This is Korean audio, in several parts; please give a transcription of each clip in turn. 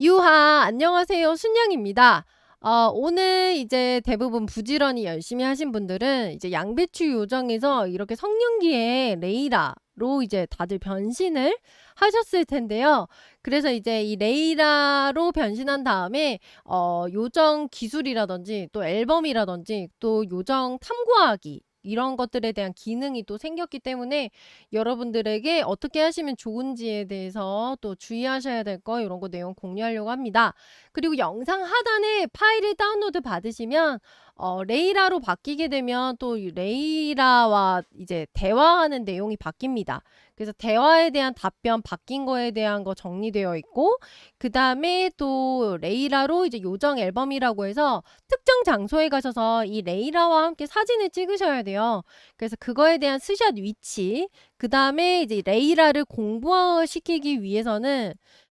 유하, 안녕하세요. 순영입니다. 어, 오늘 이제 대부분 부지런히 열심히 하신 분들은 이제 양배추 요정에서 이렇게 성년기에 레이라로 이제 다들 변신을 하셨을 텐데요. 그래서 이제 이 레이라로 변신한 다음에 어, 요정 기술이라든지 또 앨범이라든지 또 요정 탐구하기 이런 것들에 대한 기능이 또 생겼기 때문에 여러분들에게 어떻게 하시면 좋은지에 대해서 또 주의하셔야 될 거 이런 거 내용 공유하려고 합니다. 그리고 영상 하단에 파일을 다운로드 받으시면 어, 레이라로 바뀌게 되면 또이 레이라와 이제 대화하는 내용이 바뀝니다. 그래서 대화에 대한 답변 바뀐 거에 대한 거 정리되어 있고 그 다음에 또 레이라로 이제 요정 앨범이라고 해서 특정 장소에 가셔서 이 레이라와 함께 사진을 찍으셔야 돼요. 그래서 그거에 대한 스샷 위치 그 다음에 이제 레이라를 공부시키기 위해서는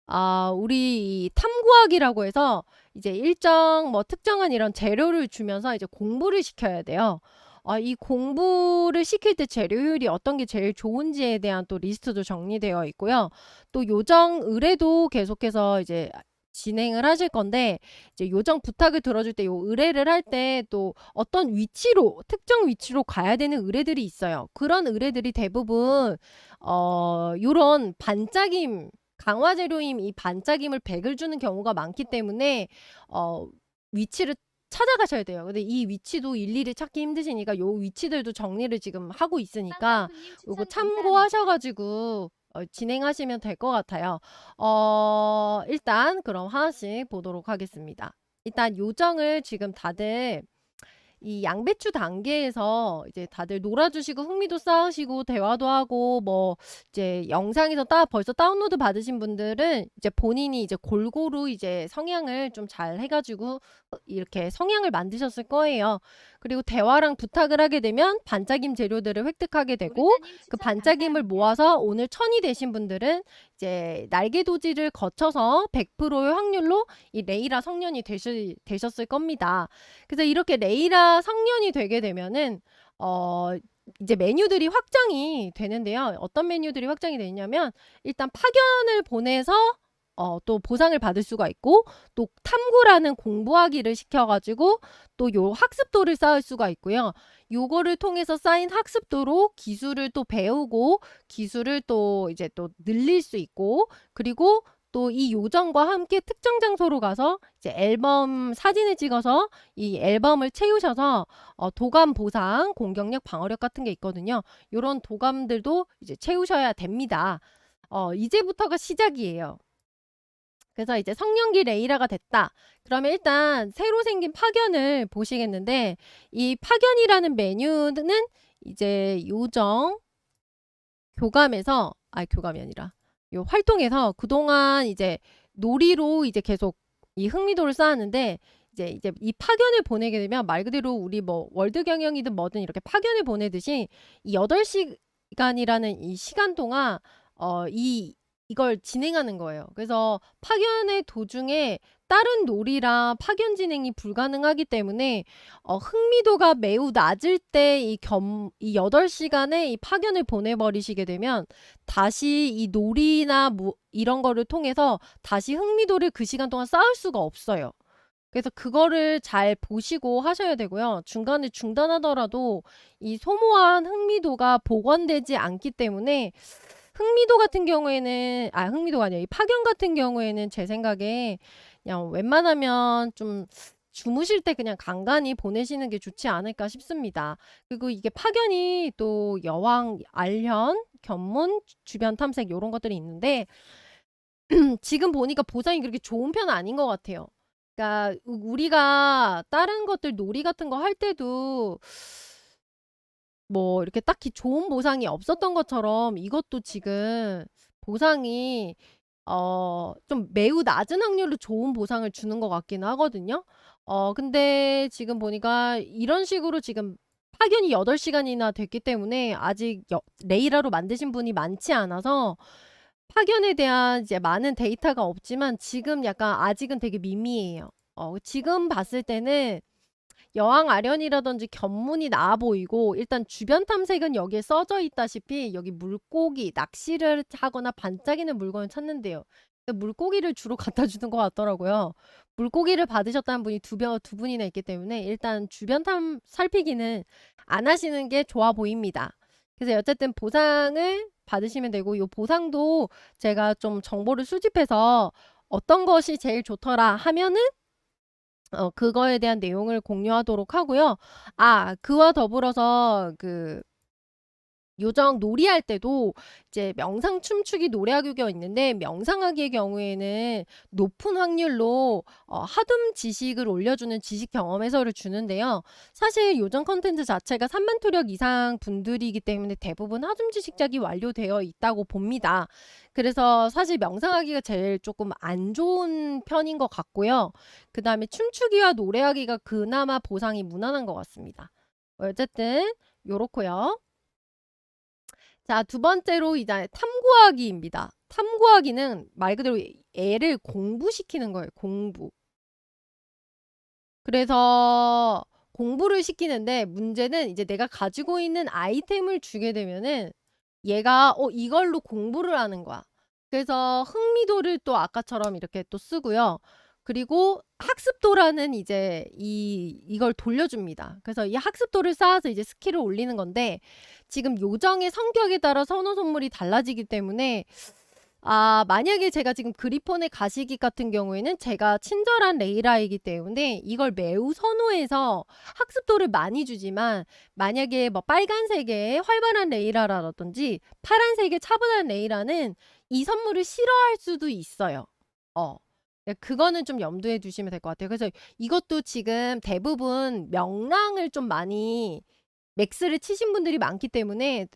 아, 우리 이 탐구학이라고 해서 이제 일정 뭐 특정한 이런 재료를 주면서 이제 공부를 시켜야 돼요. 아, 이 공부를 시킬 때 재료율이 어떤 게 제일 좋은지에 대한 또 리스트도 정리되어 있고요. 또 요정 의뢰도 계속해서 이제 진행을 하실 건데 이제 요정 부탁을 들어줄 때 요 의뢰를 할 때 또 어떤 위치로 특정 위치로 가야 되는 의뢰들이 있어요. 그런 의뢰들이 대부분 어 요런 반짝임 강화 재료임 이 반짝임을 100을 주는 경우가 많기 때문에 어 위치를 찾아가셔야 돼요. 근데 이 위치도 일일이 찾기 힘드시니까 요 위치들도 정리를 지금 하고 있으니까 요거. 참고하셔가지고 어, 진행하시면 될 것 같아요. 어, 일단 그럼 하나씩 보도록 하겠습니다. 일단 요정을 지금 다들 이 양배추 단계에서 이제 다들 놀아주시고 흥미도 쌓으시고 대화도 하고 뭐 이제 영상에서 따 벌써 다운로드 받으신 분들은 이제 본인이 이제 골고루 이제 성향을 좀 잘 해가지고 이렇게 성향을 만드셨을 거예요. 그리고 대화랑 부탁을 하게 되면 반짝임 재료들을 획득하게 되고 그 반짝임을. 모아서 오늘 천이 되신 분들은 이제 날개 도지를 거쳐서 100%의 확률로 이 레이라 성년이 되시, 되셨을 겁니다. 그래서 이렇게 레이라 성년이 되게 되면은 어 이제 메뉴들이 확장이 되는데요. 어떤 메뉴들이 확장이 되냐면 일단 파견을 보내서 어, 또 보상을 받을 수가 있고 또 탐구라는 공부하기를 시켜가지고 또 요 학습도를 쌓을 수가 있고요. 요거를 통해서 쌓인 학습도로 기술을 또 배우고 기술을 또 이제 또 늘릴 수 있고 그리고 또 이 요정과 함께 특정 장소로 가서 이제 앨범 사진을 찍어서 이 앨범을 채우셔서 어, 도감 보상, 공격력, 방어력 같은 게 있거든요. 요런 도감들도 이제 채우셔야 됩니다. 어, 이제부터가 시작이에요. 그래서 이제 성년기 레이라가 됐다. 그러면 일단 새로 생긴 파견을 보시겠는데 이 파견이라는 메뉴는 이제 요정 교감에서 아 교감이 아니라 요 활동에서 그동안 이제 놀이로 이제 계속 이 흥미도를 쌓았는데 이제 이제 이 파견을 보내게 되면 말 그대로 우리 뭐 월드 경영이든 뭐든 이렇게 파견을 보내듯이 이 8시간이라는 이 시간 동안 어이 이걸 진행하는 거예요. 그래서 파견의 도중에 다른 놀이랑 파견 진행이 불가능하기 때문에 어, 흥미도가 매우 낮을 때 이 겸, 이 8시간에 이 파견을 보내버리시게 되면 다시 이 놀이나 뭐 이런 거를 통해서 다시 흥미도를 그 시간 동안 쌓을 수가 없어요. 그래서 그거를 잘 보시고 하셔야 되고요. 중간에 중단하더라도 이 소모한 흥미도가 복원되지 않기 때문에 흥미도 같은 경우에는 아 흥미도가 아니라 이 파견 같은 경우에는 제 생각에 그냥 웬만하면 좀 주무실 때 그냥 간간히 보내시는 게 좋지 않을까 싶습니다. 그리고 이게 파견이 또 여왕, 알현, 견문, 주변 탐색 이런 것들이 있는데 지금 보니까 보상이 그렇게 좋은 편은 아닌 것 같아요. 그러니까 우- 우리가 다른 것들 놀이 같은 거 할 때도 뭐 이렇게 딱히 좋은 보상이 없었던 것처럼 이것도 지금 보상이 어, 좀 매우 낮은 확률로 좋은 보상을 주는 것 같기는 하거든요. 어, 근데 지금 보니까 이런 식으로 지금 파견이 8 시간이나 됐기 때문에 아직 여- 레이라로 만드신 분이 많지 않아서 파견에 대한 이제 많은 데이터가 없지만 지금 약간 아직은 되게 미미해요. 어, 지금 봤을 때는 여왕 아련이라든지 견문이 나아 보이고 일단 주변 탐색은 여기에 써져 있다시피 여기 물고기, 낚시를 하거나 반짝이는 물건을 찾는데요. 물고기를 주로 갖다 주는 것 같더라고요. 물고기를 받으셨다는 분이 두, 명, 두 분이나 있기 때문에 일단 주변 탐 살피기는 안 하시는 게 좋아 보입니다. 그래서 어쨌든 보상을 받으시면 되고 이 보상도 제가 좀 정보를 수집해서 어떤 것이 제일 좋더라 하면은 어 그거에 대한 내용을 공유하도록 하고요. 아 그와 더불어서 그 요정 놀이할 때도 이제 명상 춤추기 노래하기가 있는데 명상하기의 경우에는 높은 확률로 어 하둠 지식을 올려주는 지식 경험 해설을 주는데요. 사실 요정 컨텐츠 자체가 3만 투력 이상 분들이기 때문에 대부분 하둠 지식작이 완료되어 있다고 봅니다. 그래서 사실 명상하기가 제일 조금 안 좋은 편인 것 같고요. 그 다음에 춤추기와 노래하기가 그나마 보상이 무난한 것 같습니다. 어쨌든 요렇고요. 자, 두 번째로 이제 탐구하기입니다. 탐구하기는 말 그대로 애를 공부시키는 거예요. 공부. 그래서 공부를 시키는데 문제는 이제 내가 가지고 있는 아이템을 주게 되면은 얘가 어 이걸로 공부를 하는 거야. 그래서 흥미도를 또 아까처럼 이렇게 또 쓰고요. 그리고 학습도라는 이제 이 이걸 돌려줍니다. 그래서 이 학습도를 쌓아서 이제 스킬을 올리는 건데 지금 요정의 성격에 따라 선호 선물이 달라지기 때문에 아 만약에 제가 지금 그리폰의 가시기 같은 경우에는 제가 친절한 레이라이기 때문에 이걸 매우 선호해서 학습도를 많이 주지만 만약에 뭐 빨간색의 활발한 레이라라든지 파란색의 차분한 레이라는 이 선물을 싫어할 수도 있어요. 어. 네, 그거는 좀 염두에 두시면 될 것 같아요. 그래서 이것도 지금 대부분 명랑을 좀 많이 맥스를 치신 분들이 많기 때문에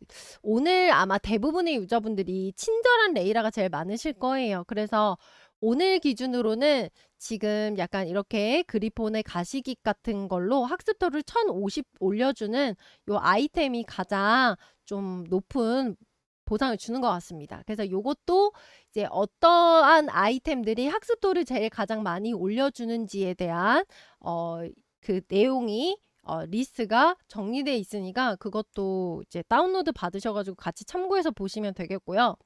오늘 아마 대부분의 유저분들이 친절한 레이라가 제일 많으실 거예요. 그래서 오늘 기준으로는 지금 약간 이렇게 그리폰의 가시기 같은 걸로 학습도를 1050 올려주는 요 아이템이 가장 좀 높은 보상을 주는 것 같습니다. 그래서 요것도 이제 어떠한 아이템들이 학습도를 제일 가장 많이 올려주는지에 대한 어, 그 내용이 어, 리스트가 정리되어 있으니까 그것도 이제 다운로드 받으셔가지고 같이 참고해서 보시면 되겠고요.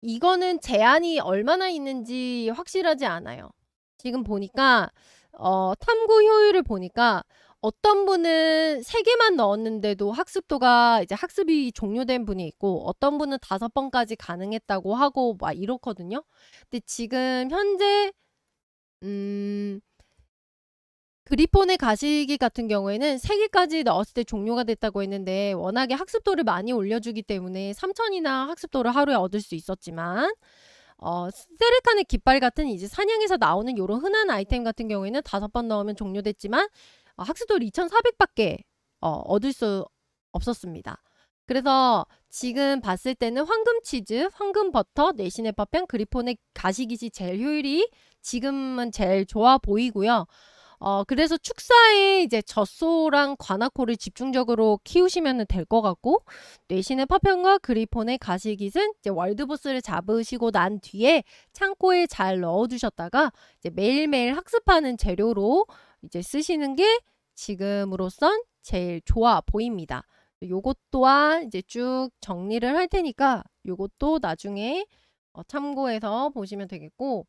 이거는 제한이 얼마나 있는지 확실하지 않아요. 지금 보니까 어, 탐구 효율을 보니까 어떤 분은 세 개만 넣었는데도 학습도가 이제 학습이 종료된 분이 있고 어떤 분은 다섯 번까지 가능했다고 하고 막 이렇거든요. 근데 지금 현재 음 그리폰의 가시기 같은 경우에는 세 개까지 넣었을 때 종료가 됐다고 했는데 워낙에 학습도를 많이 올려주기 때문에 3천이나 학습도를 하루에 얻을 수 있었지만 어, 세레칸의 깃발 같은 이제 사냥에서 나오는 이런 흔한 아이템 같은 경우에는 다섯 번 넣으면 종료됐지만 어, 학습도를 2,400밖에 어, 얻을 수 없었습니다. 그래서 지금 봤을 때는 황금 치즈, 황금 버터, 내신의 파편, 그리폰의 가시기지 제일 효율이 지금은 제일 좋아 보이고요. 어, 그래서 축사에 이제 젖소랑 관아코를 집중적으로 키우시면 될 것 같고, 뇌신의 파편과 그리폰의 가시깃은 이제 월드보스를 잡으시고 난 뒤에 창고에 잘 넣어두셨다가 이제 매일매일 학습하는 재료로 이제 쓰시는 게 지금으로선 제일 좋아 보입니다. 요것 또한 이제 쭉 정리를 할 테니까 요것도 나중에 어, 참고해서 보시면 되겠고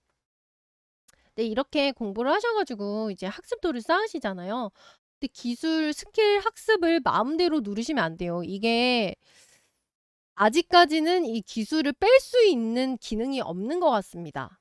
네, 이렇게 공부를 하셔가지고 이제 학습도를 쌓으시잖아요. 근데 기술 스킬 학습을 마음대로 누르시면 안 돼요. 이게 아직까지는 이 기술을 뺄 수 있는 기능이 없는 것 같습니다.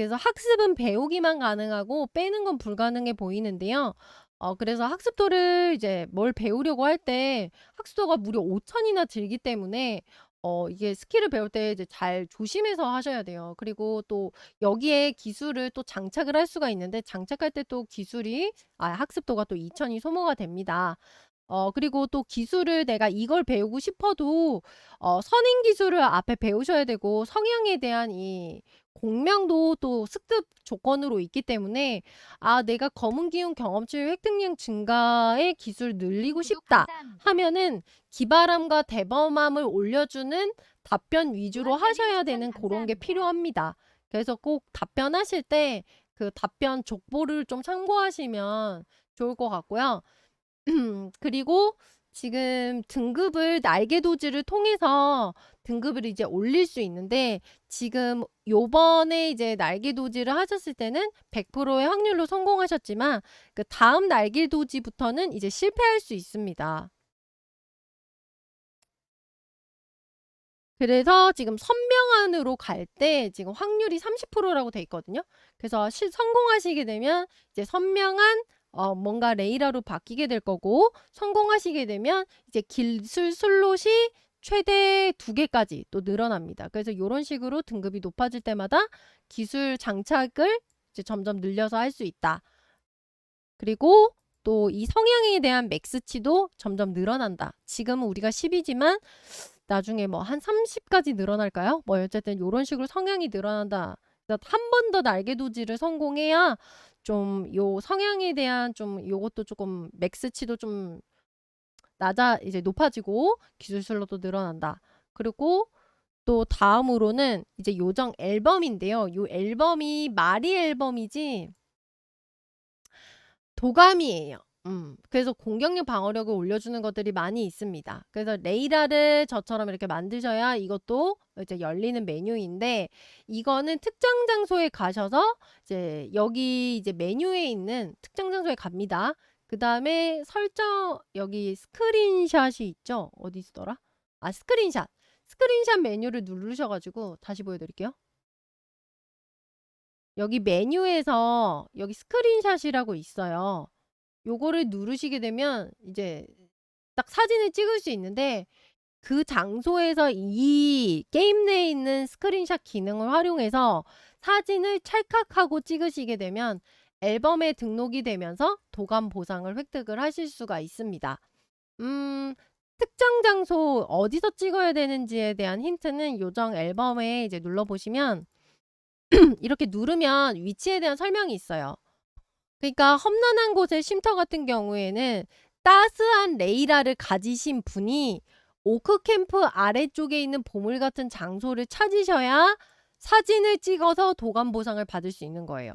그래서 학습은 배우기만 가능하고 빼는 건 불가능해 보이는데요. 어 그래서 학습도를 이제 뭘 배우려고 할 때 학습도가 무려 5천이나 들기 때문에 어 이게 스킬을 배울 때 이제 잘 조심해서 하셔야 돼요. 그리고 또 여기에 기술을 또 장착을 할 수가 있는데 장착할 때 또 기술이 아 학습도가 또 2천이 소모가 됩니다. 어 그리고 또 기술을 내가 이걸 배우고 싶어도 어 선행 기술을 앞에 배우셔야 되고 성향에 대한 이 공명도 또 습득 조건으로 있기 때문에 아 내가 검은 기운 경험치 획득량 증가의 기술 늘리고 싶다 하면은 기발함과 대범함을 올려주는 답변 위주로 하셔야 되는 그런 게 필요합니다. 그래서 꼭 답변하실 때 그 답변 족보를 좀 참고하시면 좋을 것 같고요. 그리고 지금 등급을 날개 도지를 통해서 등급을 이제 올릴 수 있는데 지금 요번에 이제 날개 도지를 하셨을 때는 100%의 확률로 성공하셨지만 그 다음 날개 도지부터는 이제 실패할 수 있습니다. 그래서 지금 선명한으로 갈 때 지금 확률이 30%라고 돼 있거든요. 그래서 시, 성공하시게 되면 이제 선명한 어, 뭔가 레이라로 바뀌게 될 거고 성공하시게 되면 이제 기술 슬롯이 최대 두 개까지 또 늘어납니다. 그래서 이런 식으로 등급이 높아질 때마다 기술 장착을 이제 점점 늘려서 할 수 있다. 그리고 또 이 성향에 대한 맥스치도 점점 늘어난다. 지금은 우리가 10이지만 나중에 뭐 한 30까지 늘어날까요? 뭐 어쨌든 이런 식으로 성향이 늘어난다. 한 번 더 날개도지를 성공해야 좀 요 성향에 대한 좀 요것도 조금 맥스치도 좀 낮아 이제 높아지고 기술 슬롯도 늘어난다. 그리고 또 다음으로는 이제 요정 앨범인데요. 요 앨범이 마리 앨범이지 도감이에요. 음, 그래서 공격력 방어력을 올려주는 것들이 많이 있습니다. 그래서 레이라를 저처럼 이렇게 만드셔야 이것도 이제 열리는 메뉴인데 이거는 특정 장소에 가셔서 이제 여기 이제 메뉴에 있는 특정 장소에 갑니다. 그 다음에 설정 여기 스크린샷이 있죠? 어디 있더라? 아 스크린샷. 스크린샷 메뉴를 누르셔가지고 다시 보여드릴게요. 여기 메뉴에서 여기 스크린샷이라고 있어요. 요거를 누르시게 되면 이제 딱 사진을 찍을 수 있는데 그 장소에서 이 게임 내에 있는 스크린샷 기능을 활용해서 사진을 찰칵하고 찍으시게 되면 앨범에 등록이 되면서 도감 보상을 획득을 하실 수가 있습니다. 음, 특정 장소 어디서 찍어야 되는지에 대한 힌트는 요정 앨범에 이제 눌러보시면 이렇게 누르면 위치에 대한 설명이 있어요. 그러니까 험난한 곳의 쉼터 같은 경우에는 따스한 레이라를 가지신 분이 오크 캠프 아래쪽에 있는 보물 같은 장소를 찾으셔야 사진을 찍어서 도감 보상을 받을 수 있는 거예요.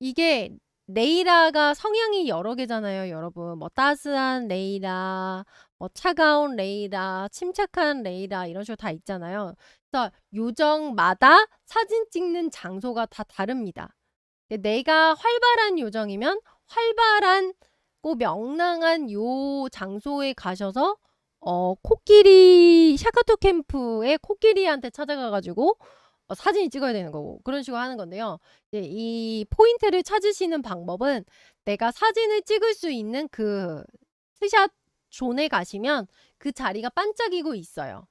이게 레이라가 성향이 여러 개잖아요, 여러분. 뭐 따스한 레이라, 뭐 차가운 레이라, 침착한 레이라 이런 식으로 다 있잖아요. 그래서 요정마다 사진 찍는 장소가 다 다릅니다. 내가 활발한 요정이면 활발한,고 명랑한 요 장소에 가셔서 어 코끼리 샤카토 캠프의 코끼리한테 찾아가 가지고 어 사진을 찍어야 되는 거고 그런 식으로 하는 건데요. 이제 이 포인트를 찾으시는 방법은 내가 사진을 찍을 수 있는 그 스샷 존에 가시면 그 자리가 반짝이고 있어요.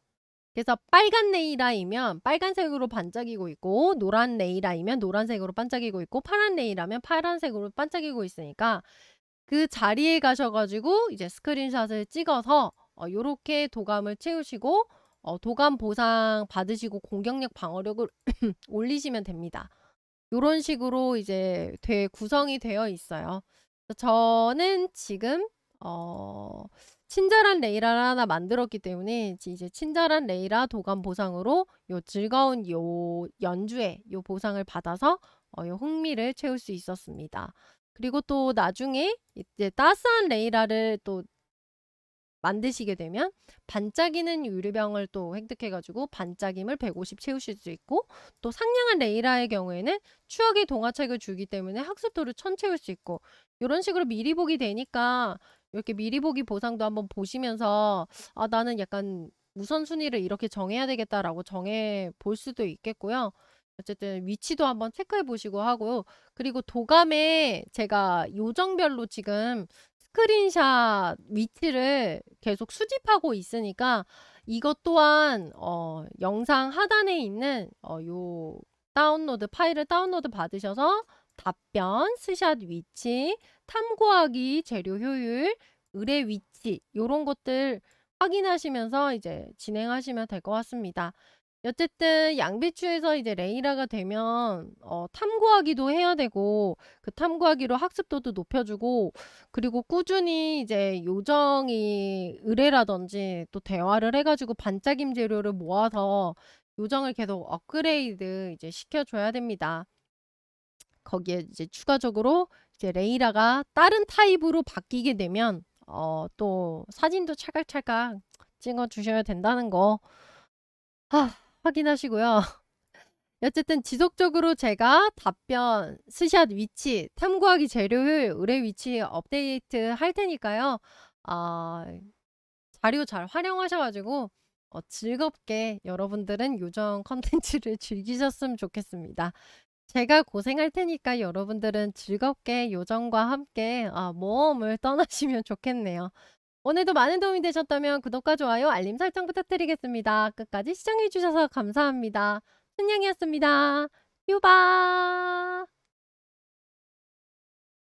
그래서 빨간 네이라이면 빨간색으로 반짝이고 있고 노란 네이라이면 노란색으로 반짝이고 있고 파란 네이라면 파란색으로 반짝이고 있으니까 그 자리에 가셔가지고 이제 스크린샷을 찍어서 어, 요렇게 도감을 채우시고 어, 도감 보상 받으시고 공격력 방어력을 올리시면 됩니다. 요런 식으로 이제 돼 구성이 되어 있어요. 저는 지금 어 친절한 레이라를 하나 만들었기 때문에 이제 친절한 레이라 도감 보상으로 요 즐거운 요 연주에 요 보상을 받아서 어, 요 흥미를 채울 수 있었습니다. 그리고 또 나중에 이제 따스한 레이라를 또 만드시게 되면 반짝이는 유리병을 또 획득해가지고 반짝임을 150 채우실 수 있고 또 상냥한 레이라의 경우에는 추억의 동화책을 주기 때문에 학습도를 천 채울 수 있고 이런 식으로 미리 보기 되니까 이렇게 미리 보기 보상도 한번 보시면서 아 나는 약간 우선순위를 이렇게 정해야 되겠다라고 정해 볼 수도 있겠고요. 어쨌든 위치도 한번 체크해 보시고 하고요. 그리고 도감에 제가 요정별로 지금 스크린샷 위치를 계속 수집하고 있으니까 이것 또한 어, 영상 하단에 있는 어, 요 다운로드 파일을 다운로드 받으셔서 답변, 스샷 위치, 탐구하기 재료 효율, 의뢰 위치 요런 것들 확인하시면서 이제 진행하시면 될 것 같습니다. 어쨌든 양배추에서 이제 레이라가 되면 어, 탐구하기도 해야 되고 그 탐구하기로 학습도도 높여주고 그리고 꾸준히 이제 요정이 의뢰라든지 또 대화를 해가지고 반짝임 재료를 모아서 요정을 계속 업그레이드 이제 시켜줘야 됩니다. 거기에 이제 추가적으로 이제 레이라가 다른 타입으로 바뀌게 되면 어, 또 사진도 찰칵찰칵 찍어 주셔야 된다는 거 아 확인하시고요. 어쨌든 지속적으로 제가 답변, 스샷 위치, 탐구하기 재료율, 의뢰 위치 업데이트 할 테니까요. 아 자료 잘 활용하셔 가지고 어 즐겁게 여러분들은 요정 콘텐츠를 즐기셨으면 좋겠습니다. 제가 고생할 테니까 여러분들은 즐겁게 요정과 함께 아 모험을 떠나시면 좋겠네요. 오늘도 많은 도움이 되셨다면 구독과 좋아요, 알림 설정 부탁드리겠습니다. 끝까지 시청해 주셔서 감사합니다. 순양이었습니다. 유바.